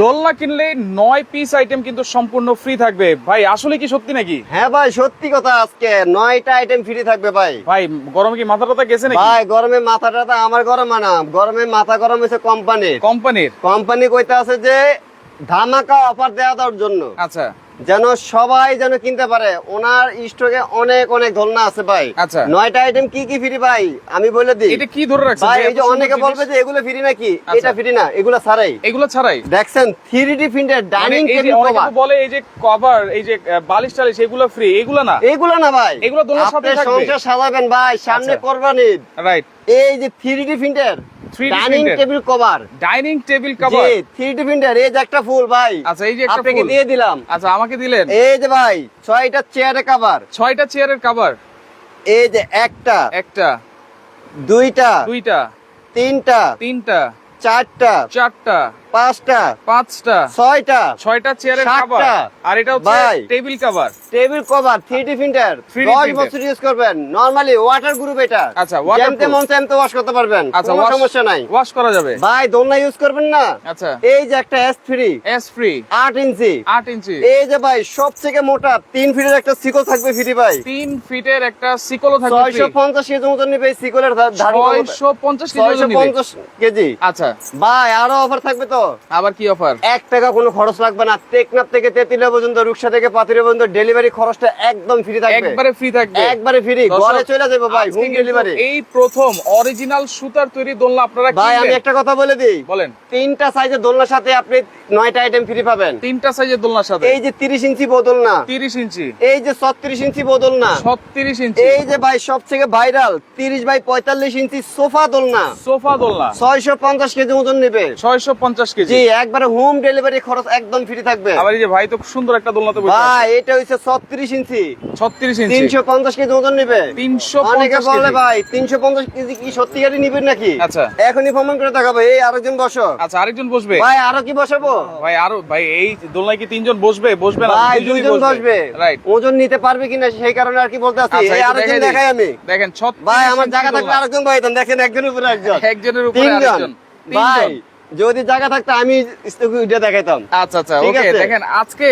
দোলনা কিনলে নয় পিস আইটেম কিন্তু সম্পূর্ণ ফ্রি থাকবে। ভাই আসলে কি সত্যি নাকি? হ্যাঁ ভাই সত্যি কথা আজকে। নয়টা আইটেম ফ্রি থাকবে ভাই। ভাই গরমে কি মাথা টাথা গেছে নাকি? ভাই গরমে মাথাটা টাথা আমার গরম না। গরমে মাথা গরম হয়েছে কোম্পানির কোম্পানির কোম্পানি কইতে আছে যে ধামাকা অফার দেওয়া দেওয়ার জন্য। আচ্ছা। যেন সবাই যেন কিনতে পারে। ওনার স্টকে অনেক অনেক ধরনা আছে ভাই। আচ্ছা। নয়টা আইটেম কি কি ফ্রি ভাই? আমি বলে দিই। এটা কি ধরে রাখছে ভাই এই যে অনেকে বলবে যে এগুলো ফ্রি নাকি? আচ্ছা। এটা ফ্রি না এগুলো ছাড়াই। এগুলো ছাড়াই? দেখছেন থ্রি ডি প্রিন্টের মানে ডাইনিং টেবিল কভার বলে এই যে কভার এই যে বালিশ টালিশ এগুলো ফ্রি এগুলো না? এগুলো না ভাই। এগুলো দোলনার সাথে আপনি থাকবে? সংসার সাজাবেন ভাই সামনে আচ্ছা। কোরবানির রাইট এই যে থ্রি ডি প্রিন্টের 3D dining table cover dining table জি কভার থ্রি ডি প্রিন্টার এই যে একটা ফুল ভাই। আচ্ছা এই যে একটা আপনাকে দিয়ে দিলাম। আচ্ছা আমাকে দিলেন? এই যে ভাই ছয়টা চেয়ারের কভার ছয়টা চেয়ারের কভার এই যে একটা একটা দুইটা দুইটা তিনটা তিনটা চারটা চারটা পাঁচটা পাঁচটা ছয়টা ছয়টা চেয়ারের কভার আর এটা হচ্ছে table cover table cover three D printer দশ বছর ইউজ করবেন। নরমালি ওয়াটার গ্রুপ এটা। আচ্ছা। যেমতে মন তেমতে ওয়াশ করতে পারবেন। আচ্ছা কোনো সমস্যা নাই। ওয়াশ করা যাবে। ভাই দোলনা ইউজ করবেন না? আচ্ছা। এই যে একটা এস থ্রি এস ফ্রি আট ইঞ্চি। আট ইঞ্চি। এই যে ভাই সব থেকে মোটা তিন ফিটের একটা সিকল থাকবে ফ্রি ভাই। তিন ফিটের একটা সিকলও থাকবে ছয়শো পঞ্চাশ কেজি মতন নিবে এই সিকলের ছয়শো কেজি। পঞ্চাশ কেজি। আচ্ছা। ভাই আরও অফার থাকবে তো? আবার কি অফার এক টাকা কোনো খরচ লাগবে না। টেকনাফ থেকে তেতুলিয়া পর্যন্ত রুকসা থেকে পাতুরিয়া পর্যন্ত ডেলিভারি খরচটা একদম ফ্রি থাকবে। একবারে ফ্রি থাকবে। একবারে ফ্রি ঘরে চলে যাবে ভাই হোম ডেলিভারি এই প্রথম অরিজিনাল সুতার তৈরি দোলনা আপনারা ভাই আমি একটা কথা বলে দিই। বলেন। তিনটা সাইজের দোলনার সাথে আপনি নয়টা আইটেম ফ্রি পাবেন। তিনটা সাইজের দোলনার সাথে? এই যে তিরিশ ইঞ্চি বোতল না তিরিশ ইঞ্চি। এই যে ছত্রিশ ইঞ্চি বোতল না ছত্রিশ ইঞ্চি। এই যে ভাই সব থেকে ভাইরাল তিরিশ বাই পঁয়তাল্লিশ ইঞ্চি সোফা দোলনা। সোফা দোলনা। ছয়শো পঞ্চাশ কেজি ওজন নেবে। ছয়শো পঞ্চাশ কেজি? জি একবারে হোম ডেলিভারি খরচ একদম ফ্রি থাকবে। আবার এই যে ভাই তো সুন্দর একটা দোলনাতে বসে ভাই এটা হচ্ছে ছত্রিশ ইঞ্চি। ছত্রিশ ইঞ্চি? তিনশো পঞ্চাশ কেজি ওজন নেবে। তিনশো অনেকে বলে ভাই তিনশো পঞ্চাশ কেজি কি সত্যিকারই নিবেন নাকি? আচ্ছা। এখনই প্রমাণ করে দেখাবো এই আরেকজন বসো। আচ্ছা আরেকজন বসবে? ভাই আরও কি বসাবো? ভাই আরও ভাই এই দোলনায় কি তিনজন বসবে? বসবে না ভাই দুইজন বসবে। রাইট ওজন নিতে পারবে কিনা সেই কারণে আর কি বলতে আছি আচ্ছা এই আরেকজন দেখাই আমি। দেখেন ভাই আমার জায়গা থাকলে। আরেকজন ভাই দেখেন একজনের উপরে একজন একজনের উপরে তিনজন। আরেকজন। ভাই যদি জায়গা থাকতো আমি উঠে দেখাইতাম। আচ্ছা আচ্ছা ওকে দেখেন আজকে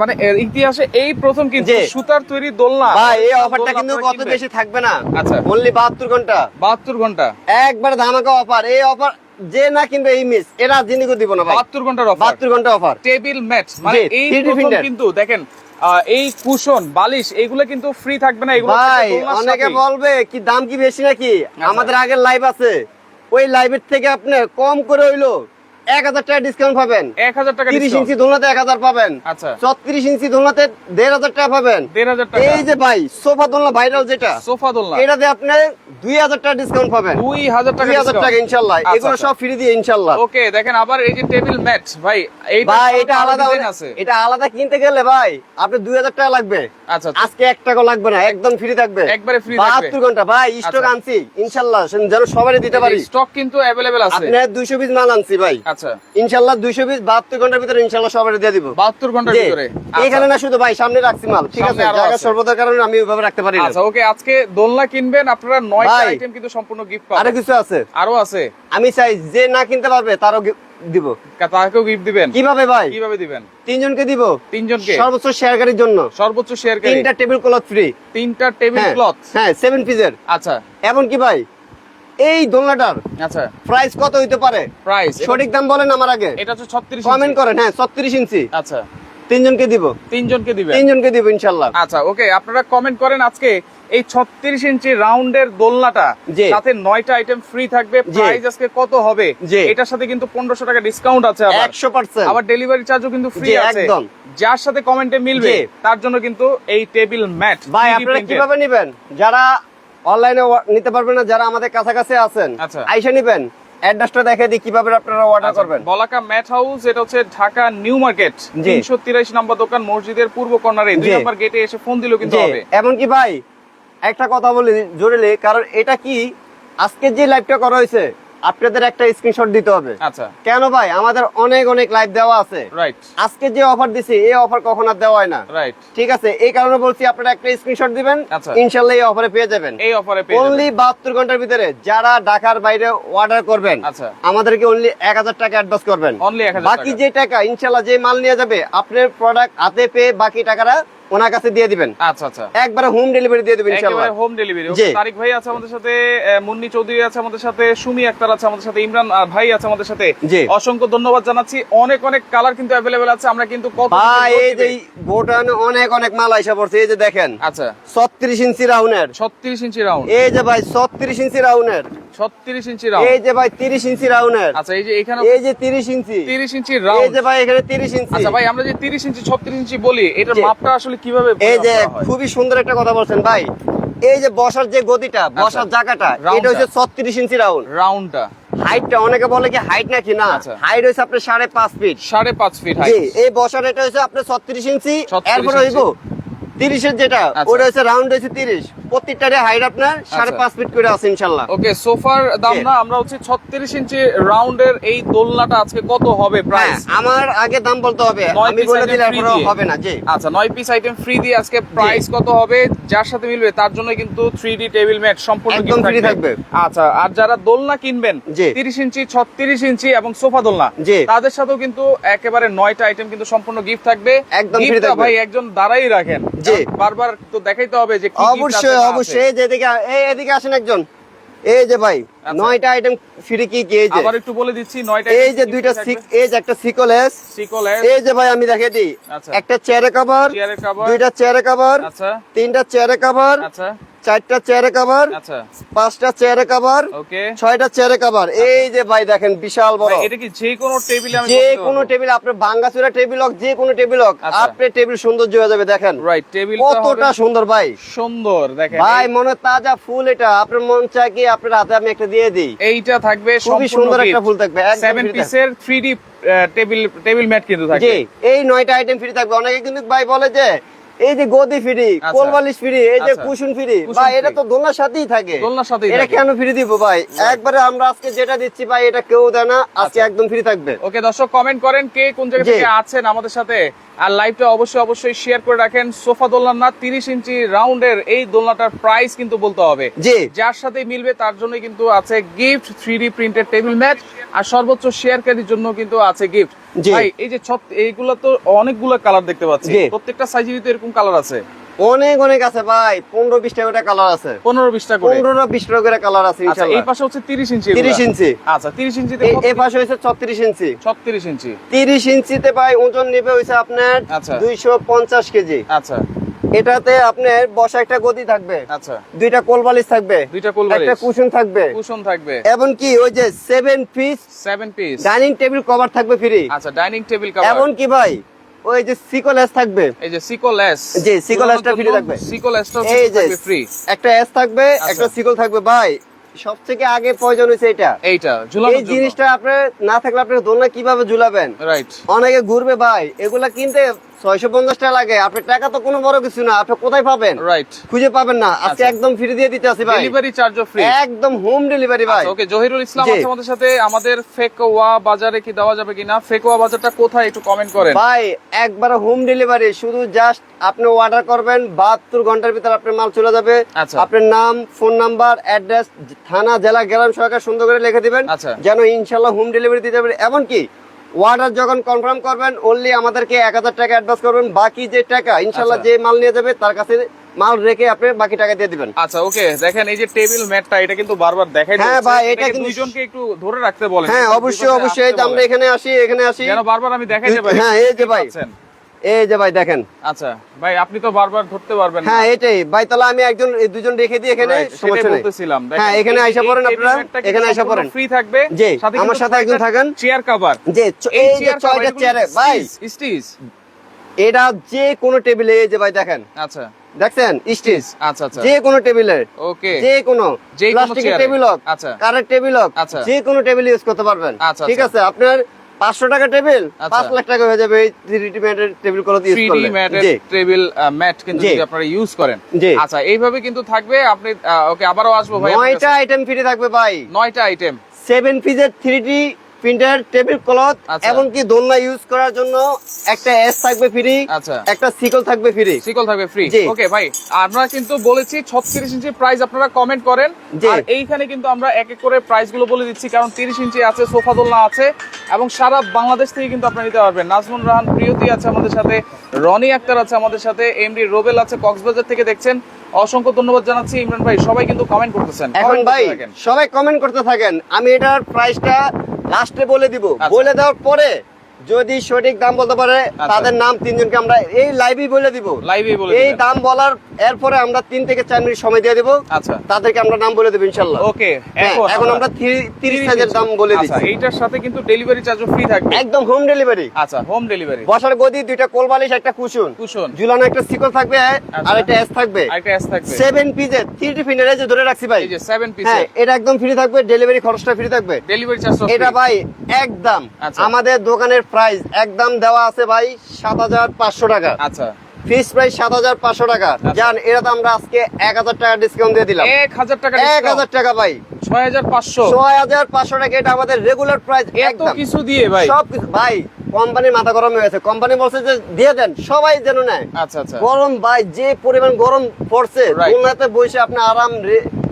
মানে ইতিহাসে এই প্রথম কিন্তু সুতার তৈরি দোলনা ভাই এই অফারটা কিন্তু কত বেশি থাকবে না? আচ্ছা। অনলি বাহাত্তর ঘণ্টা। বাহাত্তর ঘণ্টা। একবার ধামাকা অফার এই অফার যে না কিনবে এই মিস এরা জিনিসও দিব না ভাই। বাহাত্তর ঘণ্টার অফার বাহাত্তর ঘণ্টা অফার টেবিল ম্যাট মানে এই প্রথম কিন্তু দেখেন এই কুশন বালিশ এগুলো কিন্তু ফ্রি থাকবে না এগুলো ভাই অনেকে বলবে কি দাম কি বেশি নাকি? আচ্ছা। আমাদের আগের লাইভ আছে। ওই লাইভের থেকে আপনি কম করে হইল এক হাজার টাকা ডিসকাউন্ট পাবেন। এক হাজার টাকা তিরিশ ইঞ্চি দোলনাতে এক হাজার পাবেন। আচ্ছা। ছত্রিশ ইঞ্চি দোলনাতে দেড় হাজার টাকা পাবেন। দেড় হাজার টাকা। এই যে ভাই সোফা দোলনা ভাইরাল যেটা সোফা দোলনা। এটাতে আপনি দুই হাজার টাকা ডিসকাউন্ট পাবেন। দুই হাজার টাকা দুই হাজার টাকা ইনশাল্লাহ। আচ্ছা, এগুলো আচ্ছা। সব ফ্রি দিয়ে ইনশাল্লাহ। ওকে দেখেন আবার এই যে টেবিল ম্যাট ভাই এই ভাই এটা আলাদা আছে। এটা আলাদা কিনতে গেলে ভাই আপনি দুই হাজার টাকা লাগবে। আচ্ছা আজকে এক টাকা লাগবে না একদম ফ্রি থাকবে। একবারে free থাকবে। বাহাত্তর ঘণ্টা ভাই স্টক আচ্ছা। আনছি ইনশাল্লাহ যেন সবারই দিতে পারি। স্টক কিন্তু অ্যাভেলেবেল আছে। পিস মাল আনছি ভাই। আচ্ছা। পিস বাহাত্তর ঘণ্টার ভিতরে ইনশাল্লাহ সবারই দিয়ে দিব। বাহাত্তর ঘণ্টার ভিতরে। আচ্ছা। এখানে না শুধু ভাই সামনে রাখছি মাল ঠিক আছে? জায়গা কারণে আমি ওইভাবে রাখতে পারি না। আচ্ছা ওকে আজকে দোলনা কিনবেন আপনারা নয়টা আইটেম কিন্তু সম্পূর্ণ গিফট আরও পাবেন কিছু আছে। আরও আছে। আমি চাই যে না কিনতে পারবে তারও দিব। তাকেও গিফট দিবেন? কীভাবে ভাই? কীভাবে দিবেন? তিনজনকে দিব? তিনজনকে? সর্বোচ্চ শেয়ারকারীর জন্য। সর্বোচ্চ তিনটা টেবিল ক্লথ ফ্রি তিনটা টেবিল হ্যাঁ ক্লথ হ্যাঁ সেভেন পিসের আচ্ছা। এমন কি ভাই? এই দোলনাটার আচ্ছা। প্রাইস কত হইতে পারে? প্রাইস সঠিক দাম বলেন আমার আগে। এটা হচ্ছে 36 কমেন্ট করেন হ্যাঁ ছত্রিশ ইঞ্চি। আচ্ছা। তিনজনকে দিব। তিনজনকে দিবেন? তিনজনকে দিব ইনশাল্লাহ। আচ্ছা ওকে আপনারা কমেন্ট করেন আজকে এই 36 ইঞ্চি রাউন্ডের দোলনাটা সাথে নয়টা আইটেম ফ্রি থাকবে। প্রাইস আজকে কত হবে? এটার সাথে কিন্তু 1500 টাকা ডিসকাউন্ট আছে একশো পার্সেন্ট আবার ডেলিভারি চার্জও কিন্তু ফ্রি আছে। একদম। যার সাথে কমেন্টে মিলবে তার জন্য কিন্তু এই টেবিল ম্যাট ভাই আপনারা কীভাবে নিবেন? যারা অনলাইনে নিতে পারবেন না যারা আমাদের কাছাকাছি আছেন আচ্ছা। আইসা নিবেন। অ্যাড্রেসটা দেখে দিই কীভাবে আপনারা অর্ডার করবেন। বলাকা ম্যাট হাউস এটা হচ্ছে ঢাকা নিউ মার্কেট জি। তিনশো তিরাশি নম্বর দোকান মসজিদের পূর্ব কর্নারে। দুই নম্বর গেটে এসে ফোন দিলেও কিন্তু হবে। এমনকি ভাই একটা কথা বলি জোরেলে কারণ এটা কি? আজকে যে লাইভটা করা হয়েছে আপনাদের একটা স্ক্রিনশট দিতে হবে। আচ্ছা। কেন ভাই? আমাদের অনেক অনেক লাইভ দেওয়া আছে। রাইট আজকে যে অফার দিছি এই অফার কখন আর দেওয়া হয় না। রাইট ঠিক আছে? এই কারণে বলছি আপনারা একটা স্ক্রিনশট দিবেন। আচ্ছা। ইনশাল্লাহ এই অফারে পেয়ে যাবেন। এই অফারে পেয়ে যাবেন। অনলি বাহাত্তর ঘণ্টার ভিতরে যারা ঢাকার বাইরে অর্ডার করবেন আচ্ছা। আমাদেরকে অনলি এক হাজার টাকা অ্যাডভান্স করবেন। Only 1000 বাকি যে টাকা ইনশাল্লাহ যে মাল নিয়ে যাবে আপনার প্রোডাক্ট হাতে পেয়ে বাকি টাকাটা ওনার কাছে দিয়ে দিবেন। আচ্ছা আচ্ছা। একবারে হোম ডেলিভারি দিয়ে দিবেন ইনশাআল্লাহ। একবারে হোম ডেলিভারি ওকে তারিক ভাই আছে আমাদের সাথে মুন্নি চৌধুরী আছে আমাদের সাথে সুমি আক্তার আছে আমাদের সাথে ইমরান ভাই আছে আমাদের সাথে। অসংখ্য ধন্যবাদ জানাচ্ছি। অনেক অনেক কালার কিন্তু अवेलेबल আছে আমরা কিন্তু কত ভাই এই যে বোটানে অনেক অনেক মাল আইসা পড়ছে এই যে দেখেন। আচ্ছা। 36 ইঞ্চি রাউনের 36 ইঞ্চি রাউন্ড এই যে ভাই 36 ইঞ্চি রাউনের 36 ইঞ্চি এই যে ভাই 30 ইঞ্চি আচ্ছা, এই যে ইঞ্চি। 30 ইঞ্চি যে ভাই ইঞ্চি। আচ্ছা ভাই আমরা যে 30 ইঞ্চি 36 ইঞ্চি বলি মাপটা আসলে কীভাবে খুবই সুন্দর একটা কথা বলছেন ভাই। এই যে বসার যে আচ্ছা, বসার জায়গাটা ইঞ্চি রাউন্ড হাইটটা অনেকে বলে কি হাইট নাকি না? আচ্ছা। হাইট হইছে আপনার সাড়ে পাঁচ ফিট সাড়ে পাঁচ ফিট এই বসার এটা হচ্ছে আপনার ছত্রিশ ইঞ্চি। তিরিশের যেটা ওটা হচ্ছে রাউন্ড হয়েছে তিরিশ। প্রত্যেকটারে হাইট আপনার সাড়ে আচ্ছা। পাঁচ ফিট করে আছে ইনশাল্লাহ ওকে সোফার দাম না আমরা হচ্ছে ছত্রিশ ইঞ্চি রাউন্ডের এই দোলনাটা আজকে কত হবে হ্যাঁ, প্রাইস আমার আগে দাম বলতে হবে আমি বলে দিলে হবে না জি আচ্ছা নয় পিস আইটেম ফ্রি দিয়ে আজকে প্রাইস কত হবে যার সাথে মিলবে তার জন্য কিন্তু থ্রি ডি টেবিল ম্যাট সম্পূর্ণ একদম free থাকবে। আচ্ছা আর যারা দোলনা কিনবেন। তিরিশ ইঞ্চি ছত্রিশ ইঞ্চি এবং সোফা দোলনা তাদের সাথেও কিন্তু একেবারে নয়টা আইটেম কিন্তু সম্পূর্ণ গিফট থাকবে একদম। ভাই একজন দাঁড়াই রাখেন। বারবার তো দেখাইতে হবে যে অবশ্যই। অবশ্যই যেদিকে এদিকে এই এদিকে আসেন একজন। এই যে ভাই আচ্ছা। নয়টা আইটেম ফ্রি কি কি এই যে? আবার একটু বলে দিচ্ছি নয়টা এই যে দুইটা এই যে একটা সিকোলেস সিকল এই যে ভাই আমি দেখে দিই। আচ্ছা। একটা চেয়ারে কভার কভার দুইটা চেয়ারে কভার আচ্ছা। তিনটা চেয়ারে কভার আচ্ছা। চারটা চেয়ারে কভার আচ্ছা। পাঁচটা চেয়ারে কভার ওকে ছয়টা চেয়ারে কভার এই যে ভাই দেখেন বিশাল বড়। এটা কি যে কোনো টেবিলে আমি যে কোনো? টেবিল আপনার ভাঙ্গাচুরা টেবিল হোক যে কোনো টেবিল হোক আচ্ছা। আপনার টেবিল সৌন্দর্য হয়ে যাবে দেখেন। রাইট টেবিল কতটা সুন্দর ভাই। সুন্দর দেখেন। ভাই মনে তাজা ফুল এটা। আপনার মন চায় কি আপনার হাতে আমি একটা দিয়ে দিই? এইটা থাকবে খুবই সুন্দর একটা ফুল থাকবে একদম সেভেন free থাকবে। পিসের three D table table mat কিন্তু থাকবে। জি এই নয়টা আইটেম ফ্রি থাকবে। অনেকে কিন্তু ভাই বলে যে এই যে গদি ফ্রি আচ্ছা। কোলবালিশ ফ্রি এই যে কুসুন কুশন ফ্রি ভাই এটা তো দোলনার সাথেই থাকে। দোলনার সাথেই এটা কেন ফ্রি দিব ভাই? একবারে আমরা আজকে যেটা দিচ্ছি ভাই এটা কেউ দেয় না। আজকে আচ্ছা। একদম ফ্রি থাকবে। ওকে দর্শক কমেন্ট করেন কে কোন জায়গা থেকে আছেন আমাদের সাথে। আর লাইভটা অবশ্যই অবশ্যই শেয়ার করে রাখেন। সোফা দোলনা না তিরিশ ইঞ্চি রাউন্ডের এই দোলনাটার প্রাইস কিন্তু বলতে হবে। জি। যার সাথে মিলবে তার জন্য কিন্তু আছে gift three D printed table mat আর সর্বোচ্চ শেয়ারকারীর জন্য কিন্তু আছে গিফট ভাই এই যে ছত এইগুলো তো অনেকগুলো কালার দেখতে পাচ্ছি। প্রত্যেকটা সাইজেরই তো এরকম কালার আছে। অনেক অনেক আছে ভাই। পনেরো বিশ টাকা কালার আছে। পনেরো বিশটা পনেরো বিশ টাকা করে কালার আছে আচ্ছা এই পাশে হচ্ছে তিরিশ ইঞ্চি তিরিশ ইঞ্চি। আচ্ছা তিরিশ ইঞ্চিতে এই- পাশে ছত্রিশ ইঞ্চি। ছত্রিশ ইঞ্চি। তিরিশ ইঞ্চিতে ভাই ওজন নেবে হয়েছে আপনার আচ্ছা। দুইশো পঞ্চাশ কেজি। আচ্ছা। এটাতে আপনার বসা একটা গদি থাকবে। আচ্ছা। দুইটা কোলবালিশ থাকবে। দুইটা কোলবালিশ। একটা কুশন থাকবে। কুশন থাকবে। এবং কি ওই যে seven piece seven piece dining table cover থাকবে ফ্রি আচ্ছা ডাইনিং টেবিল কভার এমন কি ভাই? ওই যে সিকোলেস থাকবে। এই যে সিকোলেস জি, সিকোলেসটা ফ্রি থাকবে। সিকোলেসটা ফ্রি একটা এস থাকবে আচ্ছা। একটা সিকল থাকবে। ভাই সব থেকে আগে প্রয়োজন হয়েছে এটা। এইটা এই জিনিসটা আপনার না থাকলে আপনি দোলনা কীভাবে ঝুলাবেন? রাইট অনেকে ঘুরবে ভাই এগুলা কিনতে ছয়শো পঞ্চাশ টাকা লাগে। আপনার টাকা তো কোনো বড় কিছু না আপনি কোথায় পাবেন? রাইট খুঁজে পাবেন না। আজকে আচ্ছা। একদম ফ্রি দিয়ে দিতে আছি ভাই। ডেলিভারি চার্জও ফ্রি একদম হোম ডেলিভারি ভাই। ওকে জহিরুল ইসলাম। আছে আমাদের সাথে। আমাদের ফেকওয়া বাজারে কি দেওয়া যাবে কিনা? ফেকওয়া বাজারটা কোথায় একটু কমেন্ট করেন। ভাই একবার হোম ডেলিভারি শুধু জাস্ট আপনি অর্ডার করবেন বাহাত্তর ঘণ্টার ভিতরে আপনার মাল চলে যাবে। আচ্ছা। আপনার নাম ফোন নাম্বার অ্যাড্রেস থানা জেলা গ্রাম সরকার সুন্দর করে লিখে দিবেন। আচ্ছা। যেন ইনশাল্লাহ হোম ডেলিভারি দিতে পারে। এমনকি অর্ডার যখন কনফার্ম করবেন অনলি আমাদেরকে এক হাজার টাকা অ্যাডভান্স করবেন বাকি যে টাকা ইনশাল্লাহ আচ্ছা। যে মাল নিয়ে যাবে তার কাছে মাল রেখে আপনি বাকি টাকা দিয়ে দিবেন। আচ্ছা ওকে দেখেন এই যে টেবিল ম্যাটটা এটা কিন্তু বারবার দেখাই হ্যাঁ ভাই, এটা কিন্তু- দুইজনকে একটু ধরে রাখতে বলেন। হ্যাঁ অবশ্যই অবশ্যই আমরা এখানে আসি এখানে আসি। যেন বারবার আমি দেখাই পারি হ্যাঁ, এই যে ভাই। এই যে ভাই দেখেন। আচ্ছা ভাই আপনি তো বারবার ধরতে পারবেন হ্যাঁ এটাই। ভাই তাহলে আমি একজন দুজন রেখে দিই এখানে সমস্যা নেই। বলতেছিলাম। হ্যাঁ, এখানে আইসা পড়েন আপনারা, এখানে আইসা পড়েন। free থাকবে। জি, আমার সাথে একজন থাকেন। চেয়ার কভার চ- এই যে ছয়টা চেয়ারে ভাই। স্টিচ এটা যে কোনো টেবিলে এই যে ভাই দেখেন। আচ্ছা। দেখছেন? স্টিচ আচ্ছা আচ্ছা। যে কোনো টেবিলে ওকে যে কোনো। যে কোনো প্লাস্টিকের টেবিল হোক আচ্ছা। কারের টেবিল হোক আচ্ছা। যে কোনো টেবিল ইউজ করতে পারবেন। আচ্ছা, ঠিক আচ্ছা। আছে? আপনার পাঁচশো টাকা টেবিল আচ্ছা। পাঁচ লাখ টাকা হয়ে যাবে এই থ্রি ম্যাটের টেবিলগুলো ইউজ 3D ম্যাটের টেবিল ম্যাট কিন্তু যদি আপনারা ইউজ করেন। আচ্ছা এইভাবে কিন্তু থাকবে আপনি ওকে আবারও আসব ভাই নয়টা আইটেম ফ্রি থাকবে ভাই। নয়টা আইটেম সেভেন পিসের three D printer table cloth আচ্ছা। এমনকি দোলনা ইউজ করার জন্য একটা এস থাকবে ফ্রি আচ্ছা। একটা সিকল থাকবে ফ্রি সিকল থাকবে ফ্রি ওকে ভাই আমরা কিন্তু বলেছি 36 ইঞ্চি প্রাইস আপনারা কমেন্ট করেন। আর এইখানে কিন্তু আমরা এক এক করে প্রাইসগুলো বলে দিচ্ছি কারণ 30 ইঞ্চি আছে সোফা দোলনা আছে এবং সারা বাংলাদেশ থেকে কিন্তু আপনারা নিতে পারবেন। নাজমুন রাহান প্রিয়তি আছে আমাদের সাথে রনি আক্তার আছে আমাদের সাথে এমডি রোবেল আছে কক্সবাজার থেকে দেখছেন। অসংখ্য ধন্যবাদ জানাচ্ছি ইমরান ভাই সবাই কিন্তু কমেন্ট করতেছেন। এখন ভাই সবাই কমেন্ট করতে থাকেন। আমি এটার প্রাইসটা লাস্টে বলে দিব আচ্ছা। বলে দেওয়ার পরে যদি সঠিক দাম বলতে পারে আচ্ছা। তাদের নাম তিনজনকে আমরা এই লাইভেই বলে দিব। লাইভে বলে এই দাম বলার এরপরে আমরা তিন থেকে চার মিনিট সময় দিয়ে দিব। আচ্ছা। তাদেরকে আমরা নাম বলে দেবো ইনশাল্লাহ। ওকে হ্যাঁ, এখন আমরা তিরিশ হাজার দাম বলে আচ্ছা দিচ্ছি। এইটার সাথে কিন্তু ডেলিভারি চার্জও ফ্রি থাকবে। একদম হোম ডেলিভারি আচ্ছা হোম ডেলিভারি বসার গদি দুইটা কোলবালিশ একটা কুশন। কুশন। ঝুলানো একটা সিকল থাকবে আর একটা এস থাকবে। আরেকটা এস থাকবে। সেভেন পিসের থ্রি ফিনারে যে ধরে রাখছি ভাই। এই যে 7 পিস হ্যাঁ এটা একদম ফ্রি থাকবে ডেলিভারি খরচটা ফ্রি থাকবে। ডেলিভারি চার্জ এটা ভাই একদম। আচ্ছা। আমাদের দোকানের প্রাইস একদম দেওয়া আছে ভাই সাত হাজার পাঁচশো টাকা। আচ্ছা। ফিক্স প্রাইস সাত হাজার পাঁচশো টাকা। জান এটা তো আমরা আজকে এক হাজার টাকা ডিসকাউন্ট দিয়ে দিলাম। এক হাজার টাকা এক হাজার টাকা ভাই। ছয় হাজার পাঁচশো। ছয় হাজার পাঁচশো টাকা এটা আমাদের রেগুলার প্রাইস এত কিছু দিয়ে ভাই। সব কিছু ভাই কোম্পানির মাথা গরম হয়ে গেছে। কোম্পানি বলছে যে দিয়ে দেন সবাই যেন নেয়। আচ্ছা আচ্ছা। গরম ভাই যে পরিমাণ গরম পড়ছে. দোলনাতে বসে আপনি আরাম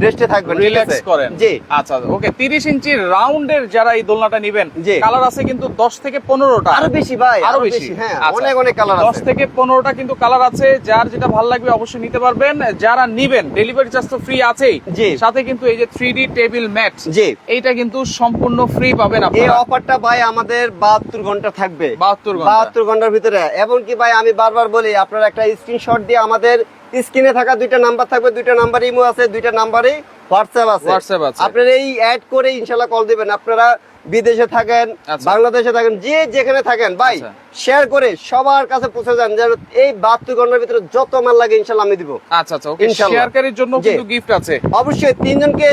রেস্টে থাকবেন রিল্যাক্স করেন। জি। আচ্ছা ওকে 30 ইঞ্চি রাউন্ডের যারা এই দোলনাটা নেবেন। কালার আছে কিন্তু 10 থেকে 15টা আরও বেশি ভাই আরও বেশি। হ্যাঁ আচ্ছা। অনেক অনেক কালার 10 থেকে 15টা কিন্তু কালার আছে যার যেটা ভালো লাগবে অবশ্যই নিতে পারবেন। যারা নিবেন ডেলিভারি চার্জ তো ফ্রি আছেই। জি। সাথে কিন্তু এই যে 3D টেবিল ম্যাট জি। এইটা কিন্তু সম্পূর্ণ ফ্রি পাবেন এই অফারটা ভাই আমাদের বাহাত্তর ঘণ্টা থাকবে। 72 ঘণ্টা। বাহাত্তর ঘণ্টার ভিতরে এমনকি ভাই আমি বারবার বলি আপনারা একটা স্ক্রিনশট দিয়ে আমাদের স্ক্রিনে থাকা দুইটা নাম্বার থাকবে দুইটা নাম্বার ইমো আছে দুইটা নাম্বারে হোয়াটসঅ্যাপ আছে WhatsApp আছে। আপনারা এই অ্যাড করে ইনশাল্লাহ কল দিবেন আপনারা বিদেশে থাকেন আচ্ছা। বাংলাদেশে থাকেন যে যেখানে থাকেন ভাই আচ্ছা। শেয়ার করে সবার কাছে পৌঁছে যান যেন এই বাহাত্তর ঘণ্টার ভিতরে যত মাল লাগে ইনশাল্লাহ আমি দিব আচ্ছা আচ্ছা ওকে। শেয়ারকারীর জন্য কিন্তু গিফট আছে অবশ্যই তিনজনকে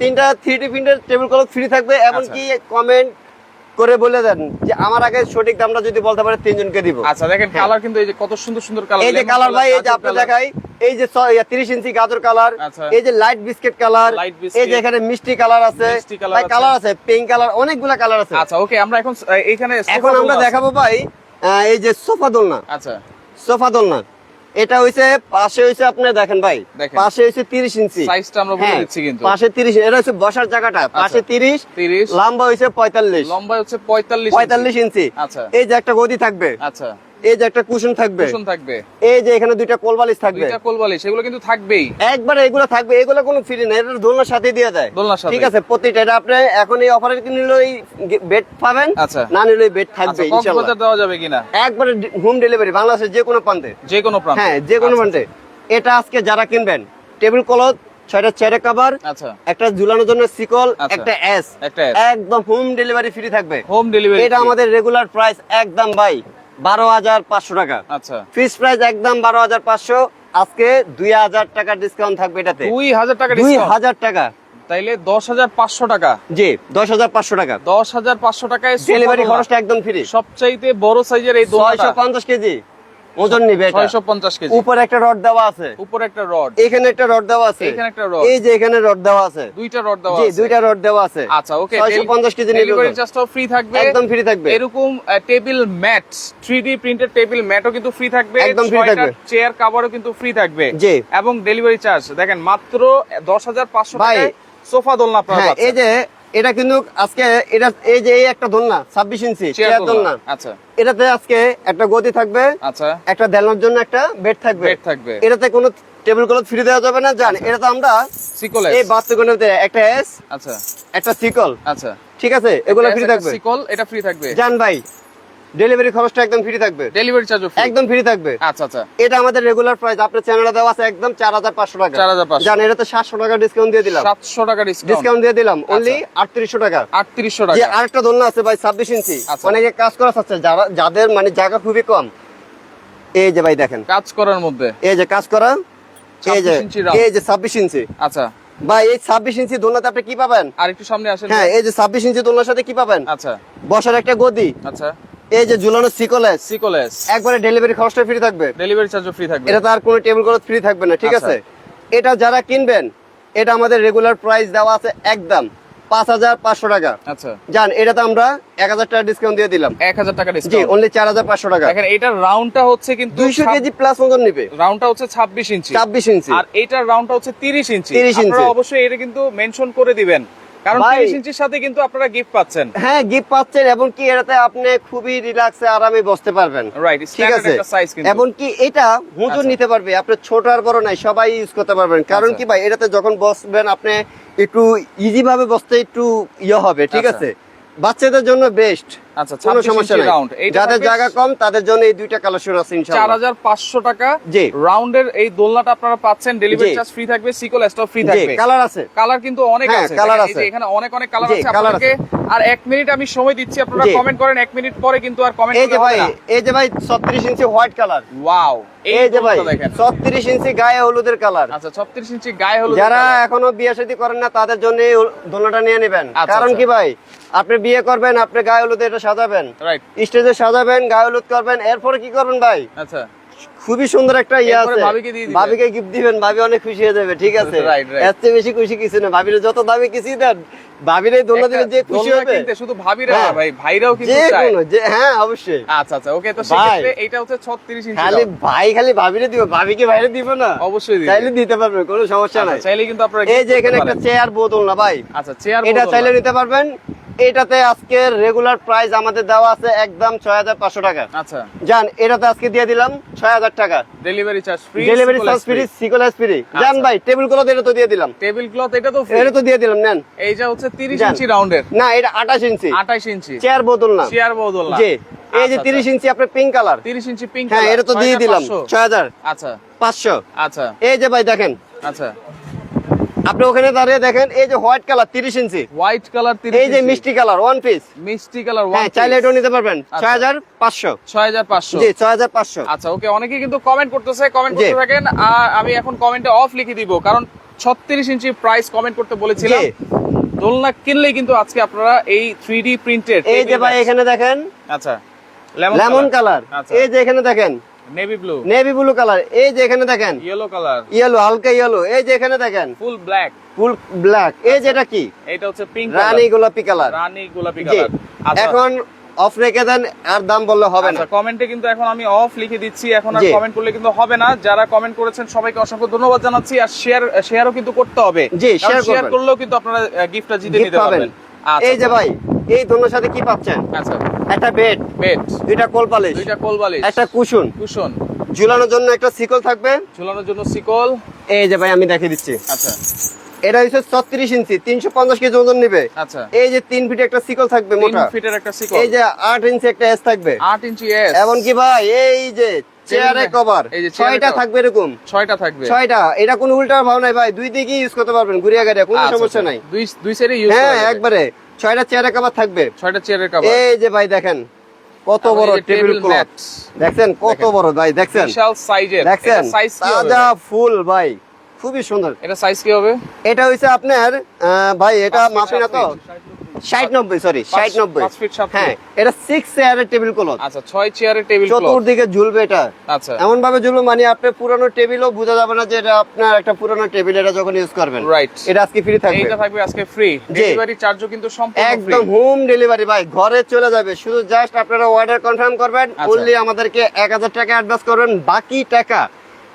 তিনটা three D printer table cloth free থাকবে এমনকি কমেন্ট করে বলে দেন যে আমার আগে সঠিক দামটা যদি বলতে পারে তিনজনকে দিব। আচ্ছা দেখেন হ্যাঁ। কালার কিন্তু এই যে কত সুন্দর সুন্দর কালার এই যে কালার ভাই এই যে আপনি দেখাই এই যে তিরিশ ইঞ্চি গাজর কালার আচ্ছা। এই যে লাইট বিস্কিট কালার এই যে এখানে মিষ্টি কালার আছে। ভাই কালার আছে পিঙ্ক কালার অনেকগুলা কালার আছে। আচ্ছা ওকে আমরা এখন আহ, এইখানে এখন আমরা দেখাবো ভাই এই যে সোফা দোলনা। আচ্ছা। সোফা দোলনা। এটা হইছে পাশে হইছে আপনি দেখেন ভাই পাশে হইছে তিরিশ ইঞ্চি। সাইজটা আমরা বলে হ্যাঁ, দিচ্ছি কিন্তু। পাশে তিরিশ এটা হচ্ছে বসার জায়গাটা পাশে তিরিশ 30 লম্বা হইছে পঁয়তাল্লিশ। লম্বা হচ্ছে 45 পঁয়তাল্লিশ ইঞ্চি। আচ্ছা। এই যে একটা গদি থাকবে। আচ্ছা। এই যে একটা কুশন থাকবে। কুশন থাকবে। এই যে এখানে দুইটা কোলবালিশ থাকবে। দুইটা কোলবালি সেগুলো কিন্তু থাকবেই। একবার এগুলো থাকবে এগুলো কোনো ফ্রি না এটা দোলনার সাথে দিয়ে দেয়। দোলনার সাথে ঠিক আছে প্রতিটা এটা আপনি এখন এই অফারে কি নিলে ওই বেড পাবেন? আচ্ছা। না নিলে বেড থাকবে আচ্ছা ইনশাআল্লাহ। কক্সবাজার দেওয়া যাবে কিনা? একবারে হোম ডেলিভারি বাংলাদেশের যে কোনো প্রান্তে। যে কোনো প্রান্ত। হ্যাঁ যে কোনো আচ্ছা, প্রান্তে। এটা আজকে যারা কিনবেন টেবিল ক্লথ ছয়টা চেয়ারে কভার আচ্ছা। একটা ঝুলানোর জন্য সিকল আচ্ছা। একটা এস একটা একদম হোম ডেলিভারি ফ্রি থাকবে। হোম ডেলিভারি এটা আমাদের রেগুলার প্রাইস একদম ভাই। বারো হাজার পাঁচশো টাকা। আচ্ছা। ফিক্স প্রাইস একদম বারো হাজার পাঁচশো। আজকে দুই হাজার টাকা ডিসকাউন্ট থাকবে এটাতে। দুই হাজার টাকা দুই ডিসকাউন্ট হাজার টাকা। তাইলে দশ হাজার পাঁচশো টাকা। জি দশ হাজার পাঁচশো টাকা। দশ হাজার পাঁচশো টাকায় ডেলিভারি খরচটা একদম ফ্রি সবচাইতে বড় সাইজের এই ছয়শো পঞ্চাশ কেজি। ওজন নিবে এটা। ছয়শো পঞ্চাশ কেজি। উপরে একটা রড দেওয়া আছে। উপরে একটা রড। এখানে একটা রড দেওয়া আছে। এখানে একটা রড। এই যে এখানে রড দেওয়া আছে। দুইটা রড দেওয়া জি দুইটা রড দেওয়া আছে। আচ্ছা ওকে ছয়শো পঞ্চাশ কেজি নিবে ডেলিভারি। চার্জটাও ফ্রি থাকবে। একদম ফ্রি থাকবে। এরকম table mat three D printed table ম্যাটও কিন্তু ফ্রি থাকবে। একদম free থাকবে। চেয়ার কাভারও কিন্তু ফ্রি থাকবে। জি। এবং ডেলিভারি চার্জ দেখেন মাত্র দশ হাজার পাঁচশো ভাই, টাকায় সোফা দোলনা আপনারা হ্যাঁ এই যে এটা কিন্তু আজকে এটা এই যে এই একটা দোলনা ছাব্বিশ ইঞ্চি দোলনা। আচ্ছা। এটাতে আজকে একটা গদি থাকবে আচ্ছা। একটা দেলানোর জন্য একটা বেড থাকবে। বেড থাকবে। এটাতে কোনো টেবিল ক্লথ ফ্রি দেওয়া যাবে না জান এটা তো আমরা সিকল এই একটা এস আচ্ছা। একটা সিকল আচ্ছা। ঠিক আছে? এগুলো ফ্রি থাকবে। সিকল এটা ফ্রি থাকবে। জান ভাই ডেলিভারি খরচটা একদম ফ্রি থাকবে। ডেলিভারি চার্জও ফ্রি একদম ফ্রি থাকবে। আচ্ছা আচ্ছা। এটা আমাদের রেগুলার প্রাইস আপনার চ্যানেলে দেওয়া আছে একদম চার হাজার পাঁচশো টাকা। 4,500 জান এটাতে সাতশো টাকা ডিসকাউন্ট দিয়ে দিলাম। সাতশো টাকা ডিসকাউন্ট দিয়ে দিলাম। অনলি আটত্রিশশো টাকা। আটত্রিশশো যে টাকা আরেকটা দোলনা আছে ভাই ছাব্বিশ ইঞ্চি। আচ্ছা। অনেকে কাজ করা যারা যাদের মানে জায়গা খুবই কম। এই যে ভাই দেখেন। কাজ করার মধ্যে। এই যে কাজ করা এই যে 26। এই যে ছাব্বিশ ইঞ্চি। আচ্ছা। ভাই এই ছাব্বিশ ইঞ্চি দোলনাতে আপনি কি পাবেন? আর একটু সামনে আসেন। হ্যাঁ এই যে ছাব্বিশ ইঞ্চি দোলনার সাথে কি পাবেন? আচ্ছা। বসার একটা গদি। আচ্ছা। এই যে ঝুলানো সিকলেস সিকলেস একবারে ডেলিভারি খরচটা ফ্রি থাকবে। ডেলিভারি চার্জও ফ্রি থাকবে। এটা তার কোনো টেবিল ফ্রি থাকবে না ঠিক আচ্ছা। আছে? এটা যারা কিনবেন এটা আমাদের রেগুলার প্রাইস দেওয়া আছে একদম পাঁচ হাজার পাঁচশো টাকা। আচ্ছা। জান এটাতে আমরা এক হাজার টাকা ডিসকাউন্ট দিয়ে দিলাম। এক হাজার টাকা জি ডিসকাউন্ট অনলি চার হাজার পাঁচশো টাকা। দেখেন এটার রাউন্ডটা হচ্ছে কিন্তু দুইশো কেজি প্লাস মতন নিবে। রাউন্ডটা হচ্ছে ছাব্বিশ ইঞ্চি। ছাব্বিশ ইঞ্চি। আর এটার রাউন্ডটা হচ্ছে তিরিশ ইঞ্চি। 30 ইঞ্চি। অবশ্যই এটা কিন্তু মেনশন করে দিবেন। কারণ ভাই- তিরিশ ইঞ্চির সাথে কিন্তু আপনারা গিফট পাচ্ছেন। হ্যাঁ গিফট পাচ্ছেন এবং কি এটাতে আপনি খুবই রিল্যাক্সে আরামে বসতে পারবেন। রাইট ঠিক আছে? এবং কি এটা হুজুর আচ্ছা। নিতে পারবে আপনি ছোট আর বড় নাই সবাই ইউজ করতে পারবেন। কারণ আচ্ছা। কি ভাই এটাতে যখন বসবেন আপনি একটু ইজি ভাবে বসতে একটু ইয়ে হবে ঠিক আচ্ছা। আছে? বাচ্চাদের জন্য বেস্ট আচ্ছা কোনো সমস্যা ইঞ্চি নাই। যাদের জায়গা কম তাদের জন্য এই দুইটা কালেকশন আছে ইনশাআল্লাহ। হাজার পাঁচশো টাকা। জি। রাউন্ডের এই দোলনাটা আপনারা পাচ্ছেন ডেলিভারি চার্জ ফ্রি থাকবে সিকল স্টপ ফ্রি থাকবে। কালার আছে। কালার কিন্তু অনেক আছে। colour দেখেন এই যে আছে। এখানে অনেক অনেক কালার আছে আপনাদেরকে। আর এক মিনিট আমি সময় দিচ্ছি আপনারা কমেন্ট করেন এক মিনিট পরে কিন্তু আর কমেন্ট এই যে ভাই এই যে ভাই 36 ইঞ্চি হোয়াইট কালার ওয়াও এই যে ভাই 36 ইঞ্চি গায়ে হলুদের কালার আচ্ছা 36 ইঞ্চি গায়ে হলুদ যারা এখনও বিয়ে শাদী করেন না তাদের জন্য এই দোলনাটা নিয়ে নেবেন। আচ্ছা, কারণ আচ্ছা। কি ভাই আপনি বিয়ে করবেন আপনি গায়ে হলুদে এটা সাজাবেন। রাইট স্টেজে সাজাবেন গায়ে হলুদ করবেন এরপরে কি করবেন ভাই? আচ্ছা। খুবই সুন্দর একটা ইয়ে আছে। ভাবিকে দিবেন। গিফট দিবেন ভাবি অনেক খুশি হয়ে যাবে ঠিক আছে. এর চেয়ে বেশি খুশি কিছু না ভাবির যত দামি কিছু দেন ভাবির এই দোলনা দিলে যে খুশি হবে। শুধু ভাবিরা হ্যাঁ। না ভাই ভাইরাও কিন্তু চায়। যে হ্যাঁ অবশ্যই। আচ্ছা আচ্ছা ওকে তো। সেক্ষেত্রে এটা হচ্ছে 36 ইঞ্চি খালি ভাই খালি ভাবিরে দিব ভাবিকে ভাইরে দিব না। অবশ্যই দিবে। চাইলে দিতে পারবেন কোনো সমস্যা আচ্ছা, নাই। চাইলে কিন্তু আপনারা এই যে এখানে একটা চেয়ার বোতল না ভাই। আচ্ছা চেয়ার এটা চাইলে নিতে পারবেন। এটাতে আজকে রেগুলার প্রাইস আমাদের দেওয়া আছে একদম ছয় হাজার পাঁচশো টাকা। আচ্ছা। জান এটাতে আজকে দিয়ে দিলাম ছয় হাজার টাকা। Delivery charge free delivery charge free সিকোলাস free জান আচ্ছা। ভাই টেবিল ক্লথ এটা তো দিয়ে দিলাম। টেবিল ক্লথ এটা তো ফ্রি এটা তো দিয়ে দিলাম নেন। এইটা হচ্ছে 30 ইঞ্চি রাউন্ডের না এটা আঠাশ ইঞ্চি। 28 ইঞ্চি। চেয়ার বোতল না। চেয়ার বদল না। জি। এই যে তিরিশ ইঞ্চি আপনার পিঙ্ক কালার 30 ইঞ্চি পিঙ্ক হ্যাঁ এটা তো দিয়ে দিলাম। ছয় হাজার আচ্ছা। পাঁচশো। আচ্ছা। এই যে ভাই দেখেন। আচ্ছা। আপনি ওখানে দাঁড়িয়ে দেখেন এই যে হোয়াইট কালার তিরিশ ইঞ্চি। হোয়াইট কালার 30 এই যে মিষ্টি কালার ওয়ান পিস মিষ্টি কালার হ্যাঁ চাইলে এটাও নিতে পারবেন। আচ্ছা। ছয় হাজার পাঁচশো। 6500 জি ছয় হাজার পাঁচশো। আচ্ছা ওকে অনেকে কিন্তু কমেন্ট করতেছে কমেন্ট করতে থাকেন আর আমি এখন কমেন্টে অফ লিখে দিব কারণ 36 ইঞ্চি প্রাইস কমেন্ট করতে বলেছিলাম। দোলনা কিনলেই কিন্তু আজকে আপনারা এই 3D প্রিন্টেড এই যে ভাই এখানে দেখেন আচ্ছা লেমন কালার আচ্ছা। এই যে এখানে দেখেন navy blue navy blue colour এই যে এখানে দেখেন। ইয়েলো কালার ইয়েলো হালকা ইয়েলো এই যে এখানে দেখেন। ফুল ব্ল্যাক ফুল ব্ল্যাক এই যে এটা কি? এটা হচ্ছে পিঙ্ক রানী গোলাপি কালার রানী গোলাপি কালার আচ্ছা। এখন অফ রেখে দেন আর দাম বললে হবে না। আচ্ছা কমেন্টে কিন্তু এখন আমি অফ লিখে দিচ্ছি। এখন আর কমেন্ট করলে কিন্তু হবে না। যারা কমেন্ট করেছেন সবাইকে অসংখ্য ধন্যবাদ জানাচ্ছি। আর শেয়ার শেয়ারও কিন্তু করতে হবে। জি, share শেয়ার করলেও কিন্তু আপনারা গিফটটা জিতে নিতে পারবেন। আচ্ছা। এই যে ভাই এই দোনোর সাথে কি পাচ্ছেন? আচ্ছা। একটা বেড বেড। দুইটা কোল পালিশ দুইটা কোল একটা কুশন। কুশন। ঝুলানোর জন্য একটা সিকল থাকবে। ঝুলানোর জন্য সিকল এই যে ভাই আমি দেখিয়ে দিচ্ছি। আচ্ছা। এটা হচ্ছে ছত্রিশ ইঞ্চি তিনশো পঞ্চাশ কেজি ওজন নিবে। আচ্ছা। এই যে তিন ফিট একটা সিকল থাকবে মোটা। ফিটের একটা সিকল এই যে আট ইঞ্চি একটা এস থাকবে। আট ইঞ্চি এস এমনকি ভাই এই যে চেয়ারে কভার এই যে ছয়টা থাকবে এরকম। ছয়টা থাকবে। ছয়টা। এটা কোনো উল্টা ভাব নাই ভাই দুই দিকে ইউজ করতে পারবেন ঘুরিয়ে গাড়িয়া কোনো আচ্ছা, সমস্যা আচ্ছা। নাই। দুই দুই সাইডে ইউজ হ্যাঁ একবারে। ছয়টা চেয়ারে কভার থাকবে। ছয়টা চেয়ারের কভার এই যে ভাই দেখেন কত বড় টেবিল ক্লথ দেখেন দেখছেন কত বড় ভাই দেখছেন? বিশাল সাইজের দেখছেন? সাইজ কি হবে? তাজা ফুল ভাই খুবই সুন্দর। এটা সাইজ কি হবে? এটা হইছে আপনার আহ, ভাই এটা মাপি না তো। ষাট নব্বই সরি ষাট নব্বই। হ্যাঁ এটা সিক্স চেয়ারের টেবিল ক্লথ আচ্ছা ছয় চেয়ারের টেবিল চতুর্দিকে ঝুলবে এটা। আচ্ছা। এমন ভাবে ঝুলবে মানে আপনি পুরানো টেবিলও বোঝা যাবে না যে এটা আপনার একটা পুরানো টেবিল এটা যখন ইউজ করবেন। রাইট এটা আজকে ফ্রি থাকবে। এইটা থাকবে আজকে ফ্রি ডেলিভারি চার্জও কিন্তু সম্পূর্ণ একদম হোম ডেলিভারি ভাই ঘরে চলে যাবে। শুধু জাস্ট আপনারা অর্ডার কনফার্ম করবেন। আচ্ছা। অনলি আমাদেরকে এক হাজার টাকা অ্যাডভান্স করবেন। বাকি টাকা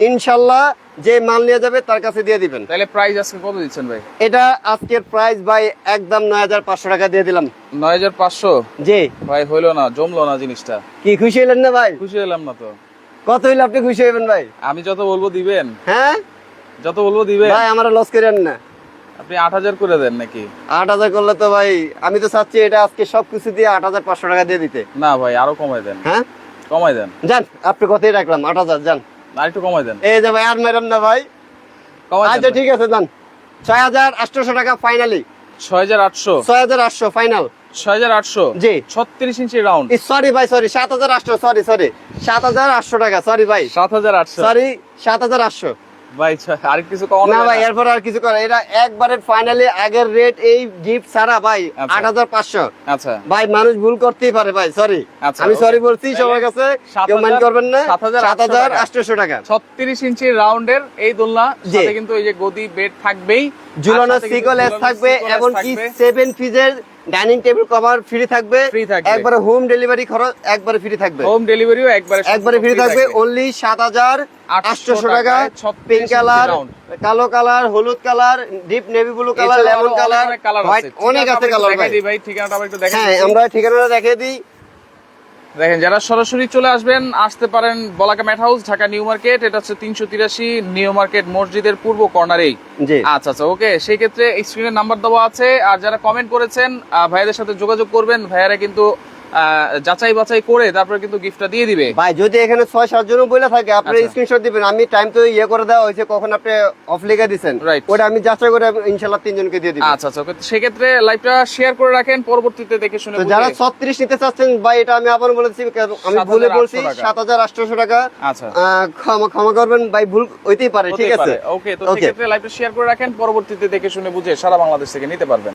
ইনশাল্লাহ যে মাল নিয়ে যাবে তার কাছে দিয়ে দিবেন। তাহলে প্রাইস আজকে কত দিচ্ছেন ভাই? এটা আজকের প্রাইস ভাই একদম নয় হাজার পাঁচশো টাকা দিয়ে দিলাম। নয় হাজার পাঁচশো? জি। ভাই হইল না জমলো না জিনিসটা। কি খুশি হলেন না ভাই? খুশি হলাম না তো। কত হইলে আপনি খুশি হবেন ভাই? আমি যত বলব দিবেন। হ্যাঁ? যত বলব দিবেন। ভাই আমার লস করেন না। আপনি আট হাজার করে দেন নাকি? আট হাজার করলে তো ভাই আমি তো চাচ্ছি এটা আজকে সবকিছু দিয়ে আট হাজার পাঁচশো টাকা দিয়ে দিতে। না ভাই আরও কমাই দেন। হ্যাঁ? কমাই দেন। যান আপনি কথাই রাখলাম? আট হাজার যান। আর একটু কমাই দেন। এই যে ভাই আর মেরাম না ভাই। আচ্ছা ঠিক আছে দেন ছয় হাজার আটশোশো টাকা ফাইনালি ছয় হাজার আটশো। ছয় হাজার আটশো ফাইনাল ছয় হাজার আটশো। জি। ছত্রিশ ইঞ্চি রাউন্ড সরি ভাই সরি সাত হাজার আটশো সরি সরি সাত হাজার আটশো টাকা সরি ভাই। সাত হাজার আটশো। সরি সাত হাজার আটশো। ভাই আর কিছু কম না ভাই এরপর আর কিছু করে এটা একবারে ফাইনালি আগের রেট এই গিফট ছাড়া ভাই আচ্ছা। আট হাজার পাঁচশো। আচ্ছা। ভাই মানুষ ভুল করতেই পারে ভাই সরি আচ্ছা, আমি সরি বলছি সবার কাছে কেউ মাইন্ড করবেন না। সাত হাজার সাত হাজার আটশো আটশোশো টাকা। ছত্রিশ ইঞ্চি রাউন্ডের এই দোলনা সাথে কিন্তু এই যে গদি বেড থাকবেই। ঝুলানো সিকল এস থাকবে সিকল এস এমনকি থাকবে। ডাইনিং টেবিল কভার ফ্রি থাকবে। ফ্রি থাকবে। একবারে হোম ডেলিভারি খরচ একবারে ফ্রি থাকবে। হোম ডেলিভারিও একবারে একবারে ফ্রি থাকবে। অনলি সাত হাজার আটশোশো টাকা। টাকায় 36 পিঙ্ক কালার কালো কালার হলুদ colour deep navy blue colour lemon colour white অনেক আছে। কালার ভাই। ঠিকানাটা আবার একটু দেখাই হ্যাঁ আমরা ঠিকানাটা দেখিয়ে দিই। দেখেন যারা সরাসরি চলে আসবেন আসতে পারেন Balaka mat house Dhaka new market. এটা হচ্ছে তিনশো তিরাশি নিউ মার্কেট মসজিদের পূর্ব কর্নারেই আচ্ছা আচ্ছা ওকে সেই ক্ষেত্রে স্ক্রিনের নাম্বার দেওয়া আছে। আর যারা কমেন্ট করেছেন ভাইয়াদের সাথে যোগাযোগ করবেন। ভাইয়ারা কিন্তু যাচাই বাছাই করে তারপরে কিন্তু গিফটটা দিয়ে দিবে। ভাই যদি এখানে ছয় সাত জন বলে থাকে আপনি আচ্ছা। স্ক্রিনশট দিবেন। আমি টাইম তো ইয়ে করে দেওয়া হয়েছে কখন আপনি অফ লিখে দিচ্ছেন Right. ওটা আমি যাচাই করে ইনশাল্লাহ তিনজনকে দিয়ে দিব। আচ্ছা আচ্ছা সেক্ষেত্রে লাইভটা শেয়ার করে রাখেন পরবর্তীতে দেখে শুনে তো যারা ছত্রিশ নিতে চাচ্ছেন ভাই এটা আমি আবার বলেছি আমি ভুলে 7,800 বলছি টাকা। সাত হাজার আটশোশো টাকা। আচ্ছা। ক্ষমা ক্ষমা করবেন ভাই ভুল হইতেই পারে ঠিক আছে? ওকে তো. সেক্ষেত্রে লাইভটা শেয়ার করে রাখেন পরবর্তীতে দেখে শুনে বুঝে সারা বাংলাদেশ থেকে নিতে পারবেন।